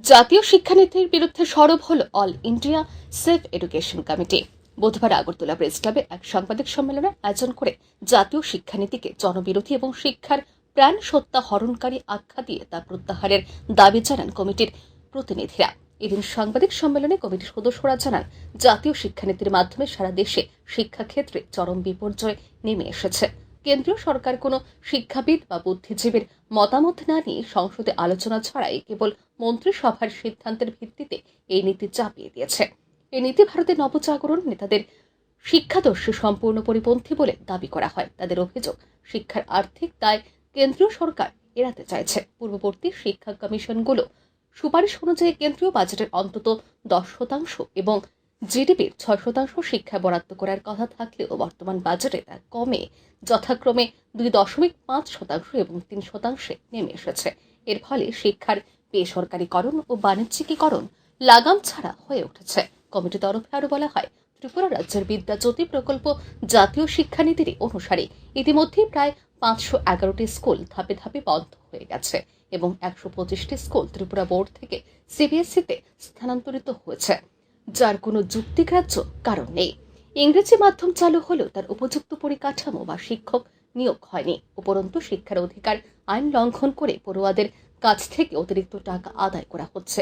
জাতীয় শিক্ষানীতির বিরুদ্ধে সরব হল all India save education committee. বুধবার আগরতলা প্রেস ক্লাবে এক সাংবাদিক সম্মেলনের আয়োজন করে জাতীয় শিক্ষানীতিকে জনবিরোধী এবং শিক্ষার প্রাণ সত্তা হরণকারী আখ্যা দিয়ে তা প্রত্যাহারের দাবি জানান কমিটির প্রতিনিধিরা। এদিন সাংবাদিক সম্মেলনে কমিটির সদস্যরা জানান, জাতীয় শিক্ষানীতির মাধ্যমে সারা দেশে শিক্ষাক্ষেত্রে চরম বিপর্যয় নেমে এসেছে। কেন্দ্রীয় সরকার কোনো শিক্ষাবিদ বা বুদ্ধিজীবীর মতামত না নিয়ে সংসদে আলোচনা ছাড়াই কেবল মন্ত্রিসভার সিদ্ধান্তের ভিত্তিতে এই নীতি চাপিয়ে দিয়েছে। এই নীতি ভারতের নবজাগরণ নেতাদের শিক্ষাদর্শী সম্পূর্ণ পরিপন্থী বলে দাবি করা হয়। তাদের অভিযোগ, শিক্ষার আর্থিক দায় কেন্দ্রীয় সরকার এড়াতে চাইছে। পূর্ববর্তী শিক্ষা কমিশনগুলো সুপারিশ অনুযায়ী কেন্দ্রীয় বাজেটের অন্তত দশ শতাংশ এবং জিডিপির ছয় শতাংশ শিক্ষা বরাদ্দ করার কথা থাকলেও বর্তমান বাজেটে তা কমে। যথাক্রমে দুই দশমিক পাঁচ শতাংশ এবং তিন শতাংশে নেমে এসেছে। এর ফলে শিক্ষার বেসরকারীকরণ ও বাণিজ্যিকীকরণ লাগাম ছাড়া হয়ে উঠেছে। কমিটির তরফে আরও বলা হয়, ত্রিপুরা রাজ্যের বিদ্যাজ্যোতি প্রকল্প জাতীয় শিক্ষানীতির অনুসারে ইতিমধ্যেই প্রায় পাঁচশো এগারোটি স্কুল ধাপে ধাপে বন্ধ হয়ে গেছে এবং একশো পঁচিশটি স্কুল ত্রিপুরা বোর্ড থেকে সিবিএসইতে স্থানান্তরিত হয়েছে। যার কোনো যুক্তিগ্রাহ্য কারণ নেই। ইংরেজি মাধ্যম চালু হলেও তার উপযুক্ত পরিকাঠামো বা শিক্ষক নিয়োগ হয়নি। উপরন্তু শিক্ষার অধিকার, আইন লঙ্ঘন করে পড়ুয়াদের কাছ থেকে অতিরিক্ত টাকা আদায় করা হচ্ছে।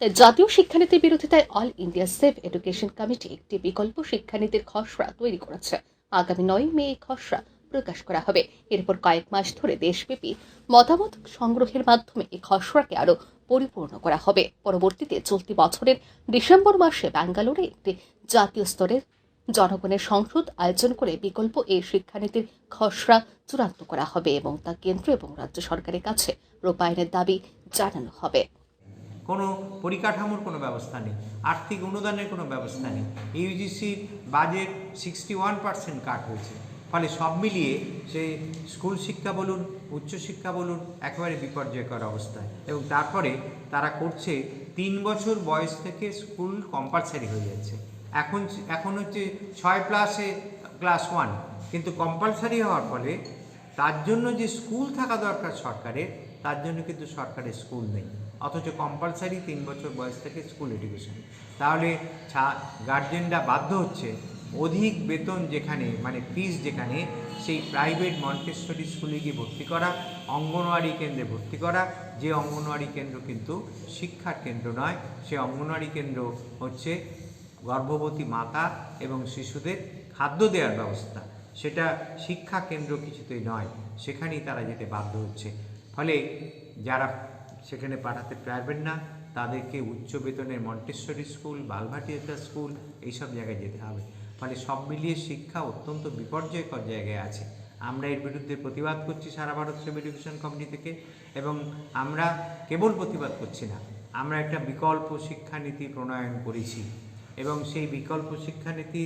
তাই জাতীয় শিক্ষানীতির বিরোধিতায় all India save education committee একটি বিকল্প শিক্ষানীতির খসড়া তৈরি করেছে। আগামী নয় মে এই খসড়া প্রকাশ করা হবে। এরপর কয়েক মাস ধরে দেশব্যাপী মতামত সংগ্রহের মাধ্যমে এই খসড়াকে আরও পরিপূর্ণ করা হবে। পরবর্তীতে চলতি বছরের ডিসেম্বর মাসে ব্যাঙ্গালোরে একটি জাতীয় স্তরের জনগণের সংসদ আয়োজন করে বিকল্প এই শিক্ষানীতির খসড়া চূড়ান্ত করা হবে এবং তা কেন্দ্র এবং রাজ্য সরকারের কাছে রূপায়ণের দাবি জানানো হবে। কোনো পরিকাঠামোর কোনো ব্যবস্থা নেই, আর্থিক অনুদানের কোনো ব্যবস্থা নেই। ইউজিসির budget sixty one percent cut হয়েছে। ফলে সব মিলিয়ে সে স্কুল শিক্ষা বলুন উচ্চশিক্ষা বলুন, একেবারে বিপর্যয়কর অবস্থায়। এবং তারপরে তারা করছে তিন বছর বয়স থেকে স্কুল কম্পালসারি হয়ে যাচ্ছে। এখন এখন হচ্ছে ছয় প্লাসে ক্লাস ওয়ান কিন্তু কম্পালসারি হওয়ার ফলে তার জন্য যে স্কুল থাকা দরকার সরকারের, তার জন্য কিন্তু সরকারের স্কুল নেই। অথচ কম্পালসারি তিন বছর বয়স থেকে স্কুল এডুকেশন তাহলে গার্জেনরা বাধ্য হচ্ছে অধিক বেতন যেখানে মানে ফিস যেখানে, সেই প্রাইভেট মন্টেশ্বরী স্কুলে গিয়ে ভর্তি করা, অঙ্গনওয়াড়ি কেন্দ্রে ভর্তি করা। যে অঙ্গনওয়াড়ি কেন্দ্র কিন্তু শিক্ষার কেন্দ্র নয়, সে অঙ্গনওয়াড়ি কেন্দ্র হচ্ছে গর্ভবতী মাতা এবং শিশুদের খাদ্য দেওয়ার ব্যবস্থা। সেটা শিক্ষা কেন্দ্র কিছুতেই নয়, সেখানেই তারা যেতে বাধ্য হচ্ছে। ফলে যারা সেখানে পাঠাতে পারবেন না, তাদেরকে উচ্চ বেতনের মন্টেশ্বরী স্কুল বালভাটিয়া স্কুল এইসব জায়গায় যেতে হবে। ফলে সব মিলিয়ে শিক্ষা অত্যন্ত বিপর্যয়কর জায়গায় আছে। আমরা এর বিরুদ্ধে প্রতিবাদ করছি সারা ভারত সেভ এডুকেশন কমিটি থেকে এবং আমরা কেবল প্রতিবাদ করছি না, আমরা একটা বিকল্প শিক্ষানীতি প্রণয়ন করেছি এবং সেই বিকল্প শিক্ষানীতি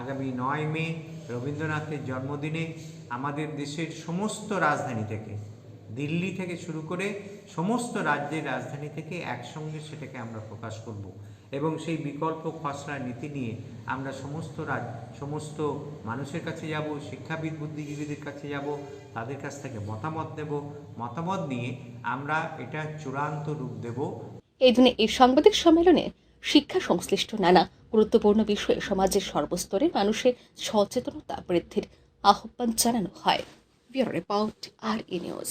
আগামী নয় মে রবীন্দ্রনাথের জন্মদিনে আমাদের দেশের সমস্ত রাজধানী থেকে দিল্লি থেকে শুরু করে সমস্ত রাজ্যের রাজধানী থেকে একসঙ্গে সেটাকে আমরা প্রকাশ করব এবং সেই বিকল্প খসড়া নীতি নিয়ে আমরা সমস্ত রাজ, সমস্ত মানুষের কাছে যাব, শিক্ষাবিদ, বুদ্ধিজীবীদের কাছে যাব, তাদের কাছ থেকে মতামত নেব মতামত নিয়ে আমরা এটা চূড়ান্ত রূপ দেব। এই দিনে এই সাংবাদিক সম্মেলনে শিক্ষা সংশ্লিষ্ট নানা গুরুত্বপূর্ণ বিষয়ে সমাজের সর্বস্তরের মানুষের সচেতনতা বৃদ্ধির আহ্বান জানানো হয়। Bureau report R E news.